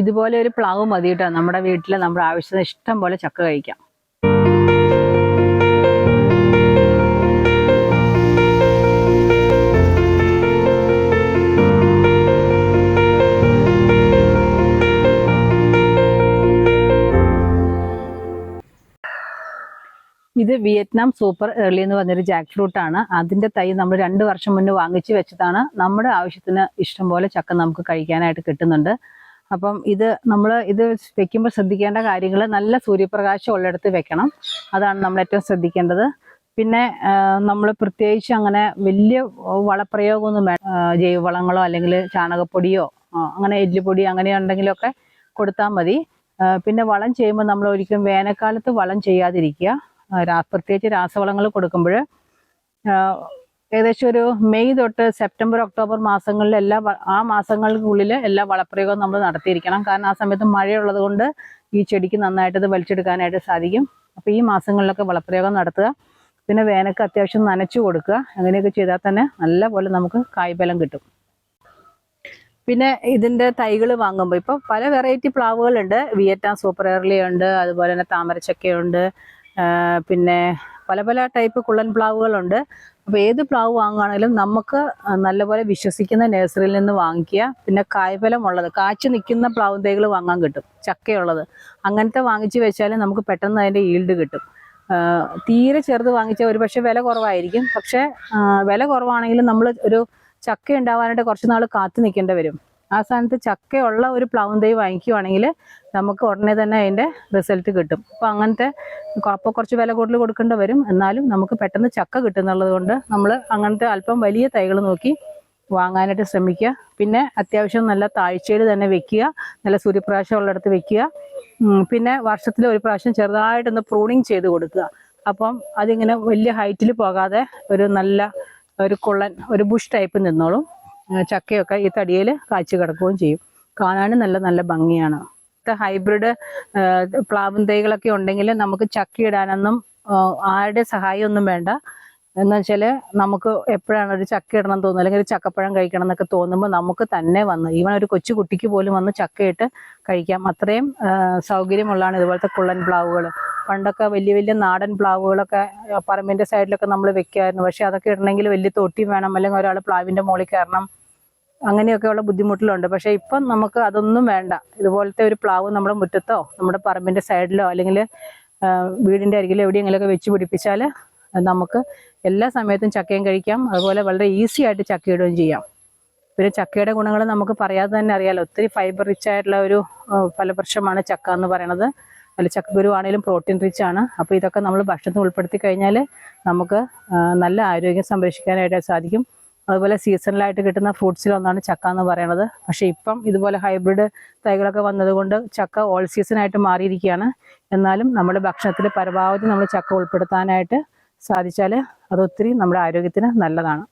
ഇതുപോലെ ഒരു പ്ലാവ് മതി കേട്ടോ. നമ്മുടെ വീട്ടിൽ നമ്മുടെ ആവശ്യത്തിന് ഇഷ്ടം പോലെ ചക്ക കഴിക്കാം. ഇത് വിയറ്റ്നാം സൂപ്പർ എർലി എന്ന് പറഞ്ഞൊരു ജാക്ക് ഫ്രൂട്ട് ആണ്. അതിന്റെ തൈ നമ്മൾ രണ്ട് വർഷം മുന്നേ വാങ്ങിച്ചു വെച്ചതാണ്. നമ്മുടെ ആവശ്യത്തിന് ഇഷ്ടംപോലെ ചക്ക നമുക്ക് കഴിക്കാനായിട്ട് കിട്ടുന്നുണ്ട്. അപ്പം ഇത് നമ്മൾ ഇത് വെക്കുമ്പോൾ ശ്രദ്ധിക്കേണ്ട കാര്യങ്ങൾ നല്ല സൂര്യപ്രകാശം ഉള്ളിടത്ത് വെക്കണം. അതാണ് നമ്മൾ ഏറ്റവും ശ്രദ്ധിക്കേണ്ടത്. പിന്നെ നമ്മൾ പ്രത്യേകിച്ച് അങ്ങനെ വലിയ വളപ്രയോഗമൊന്നും വേണം ജൈവവളങ്ങളോ അല്ലെങ്കിൽ ചാണകപ്പൊടിയോ അങ്ങനെ എല്ലുപൊടി അങ്ങനെ ഉണ്ടെങ്കിലൊക്കെ കൊടുത്താൽ മതി. പിന്നെ വളം ചെയ്യുമ്പോൾ നമ്മൾ ഒരിക്കലും വേനൽക്കാലത്ത് വളം ചെയ്യാതിരിക്കുക. പ്രത്യേകിച്ച് രാസവളങ്ങൾ കൊടുക്കുമ്പോൾ ഏകദേശം ഒരു മെയ് തൊട്ട് സെപ്റ്റംബർ ഒക്ടോബർ മാസങ്ങളിൽ എല്ലാ ആ മാസങ്ങൾക്കുള്ളിൽ എല്ലാ വളപ്രയോഗവും നമ്മൾ നടത്തിയിരിക്കണം. കാരണം ആ സമയത്ത് മഴയുള്ളത് കൊണ്ട് ഈ ചെടിക്ക് നന്നായിട്ട് ഇത് വലിച്ചെടുക്കാനായിട്ട് സാധിക്കും. അപ്പോൾ ഈ മാസങ്ങളിലൊക്കെ വളപ്രയോഗം നടത്തുക. പിന്നെ വേനൽക്ക് അത്യാവശ്യം നനച്ചു കൊടുക്കുക. അങ്ങനെയൊക്കെ ചെയ്താൽ തന്നെ നല്ല പോലെ നമുക്ക് കായ്ഫലം കിട്ടും. പിന്നെ ഇതിന്റെ തൈകൾ വാങ്ങുമ്പോൾ ഇപ്പോൾ പല വെറൈറ്റി പ്ലാവുകളുണ്ട്. വിയറ്റ്നാം സൂപ്പർ എയർലി ഉണ്ട് അതുപോലെ തന്നെ താമരച്ചക്കയുണ്ട് പിന്നെ പല പല ടൈപ്പ് കുള്ളൻ പ്ലാവുകളുണ്ട്. അപ്പോൾ ഏത് പ്ലാവ് വാങ്ങുകയാണെങ്കിലും നമുക്ക് നല്ലപോലെ വിശ്വസിക്കുന്ന നഴ്സറിയിൽ നിന്ന് വാങ്ങിക്കുക. പിന്നെ കായ്ഫലം ഉള്ളത് കാച്ചു നിൽക്കുന്ന പ്ലാവും തൈകൾ വാങ്ങാൻ കിട്ടും. ചക്കയുള്ളത്. അങ്ങനത്തെ വാങ്ങിച്ച് വെച്ചാൽ നമുക്ക് പെട്ടെന്ന് അതിന്റെ ഈൽഡ് കിട്ടും. തീരെ ചെറുത് വാങ്ങിച്ചാൽ ഒരു പക്ഷേ വില കുറവായിരിക്കും. പക്ഷേ വില കുറവാണെങ്കിലും നമ്മൾ ഒരു ചക്ക ഉണ്ടാവാനായിട്ട് കുറച്ച് നാൾ കാത്തു നിൽക്കേണ്ടി വരും. ആ സ്ഥാനത്ത് ചക്കയുള്ള ഒരു പ്ലവൻ തൈ വാങ്ങിക്കുവാണെങ്കിൽ നമുക്ക് ഉടനെ തന്നെ അതിന്റെ റിസൾട്ട് കിട്ടും. അപ്പോൾ അങ്ങനത്തെ അപ്പോൾ കുറച്ച് വില കൂടുതൽ കൊടുക്കേണ്ടി വരും. എന്നാലും നമുക്ക് പെട്ടെന്ന് ചക്ക കിട്ടുന്നുള്ളത് കൊണ്ട് നമ്മൾ അങ്ങനത്തെ അല്പം വലിയ തൈകൾ നോക്കി വാങ്ങാനായിട്ട് ശ്രമിക്കുക. പിന്നെ അത്യാവശ്യം നല്ല താഴ്ചയിൽ തന്നെ വെക്കുക. നല്ല സൂര്യപ്രകാശം ഉള്ളിടത്ത് വെക്കുക. പിന്നെ വർഷത്തിൽ ഒരു പ്രാവശ്യം ചെറുതായിട്ടൊന്ന് പ്രൂണിങ് ചെയ്ത് കൊടുക്കുക. അപ്പം അതിങ്ങനെ വലിയ ഹൈറ്റിൽ പോകാതെ ഒരു നല്ല ഒരു കുള്ളൻ ഒരു ബുഷ് ടൈപ്പ് നിന്നോളും. ചക്കയൊക്കെ ഈ തടിയിൽ കാച്ചു കിടക്കുകയും ചെയ്യും. കാണാനും നല്ല നല്ല ഭംഗിയാണ്. ഹൈബ്രിഡ് പ്ലാവും തൈകളൊക്കെ ഉണ്ടെങ്കിൽ നമുക്ക് ചക്ക ഇടാനൊന്നും ആരുടെ സഹായമൊന്നും വേണ്ട. എന്ന് വെച്ചാൽ നമുക്ക് എപ്പോഴാണ് ഒരു ചക്ക ഇടണം തോന്നുന്നത്? അല്ലെങ്കിൽ ഒരു ചക്കപ്പഴം കഴിക്കണം എന്നൊക്കെ തോന്നുമ്പോൾ നമുക്ക് തന്നെ വന്ന് ഈവൻ ഒരു കൊച്ചു കുട്ടിക്ക് പോലും വന്ന് ചക്കയിട്ട് കഴിക്കാം. അത്രയും സൗകര്യമുള്ളതാണ് ഇതുപോലത്തെ കുള്ളൻ പ്ലാവുകൾ. പണ്ടൊക്കെ വലിയ വലിയ നാടൻ പ്ലാവുകളൊക്കെ പറമ്പിന്റെ സൈഡിലൊക്കെ നമ്മൾ വെക്കുമായിരുന്നു. പക്ഷെ അതൊക്കെ ഇടണമെങ്കിൽ വലിയ തൊട്ടി വേണം. അല്ലെങ്കിൽ ഒരാൾ പ്ലാവിന്റെ മുകളിൽ കയറണം. അങ്ങനെയൊക്കെയുള്ള ബുദ്ധിമുട്ടിലുണ്ട്. പക്ഷെ ഇപ്പം നമുക്ക് അതൊന്നും വേണ്ട. ഇതുപോലത്തെ ഒരു പ്ലാവ് നമ്മുടെ മുറ്റത്തോ നമ്മുടെ പറമ്പിന്റെ സൈഡിലോ അല്ലെങ്കിൽ വീടിന്റെ അരികിലോ എവിടെയെങ്കിലുമൊക്കെ വെച്ച് പിടിപ്പിച്ചാൽ നമുക്ക് എല്ലാ സമയത്തും ചക്കയും കഴിക്കാം. അതുപോലെ വളരെ ഈസി ആയിട്ട് ചക്കയിടുകയും ചെയ്യാം. പിന്നെ ചക്കയുടെ ഗുണങ്ങൾ നമുക്ക് പറയാതെ തന്നെ അറിയാലോ. ഒത്തിരി ഫൈബർ റിച്ച് ആയിട്ടുള്ള ഒരു ഫലവൃക്ഷമാണ് ചക്ക എന്ന് പറയുന്നത് അതിൽ ചക്കക്കുരു ആണെങ്കിലും പ്രോട്ടീൻ റിച്ച് ആണ്. അപ്പോൾ ഇതൊക്കെ നമ്മൾ ഭക്ഷണത്തിൽ ഉൾപ്പെടുത്തി കഴിഞ്ഞാൽ നമുക്ക് നല്ല ആരോഗ്യം സംരക്ഷിക്കാനായിട്ട് സാധിക്കും. അതുപോലെ സീസണലായിട്ട് കിട്ടുന്ന ഫ്രൂട്ട്സിൽ ഒന്നാണ് ചക്ക എന്ന് പറയുന്നത്. പക്ഷേ ഇപ്പം ഇതുപോലെ ഹൈബ്രിഡ് തൈകളൊക്കെ വന്നതുകൊണ്ട് ചക്ക ഓൾ സീസണായിട്ട് മാറിയിരിക്കുകയാണ്. എന്നാലും നമ്മുടെ ഭക്ഷണത്തിൽ പരമാവധി നമ്മൾ ചക്ക ഉൾപ്പെടുത്താനായിട്ട് സാധിച്ചാൽ അതൊത്തിരി നമ്മുടെ ആരോഗ്യത്തിന് നല്ലതാണ്.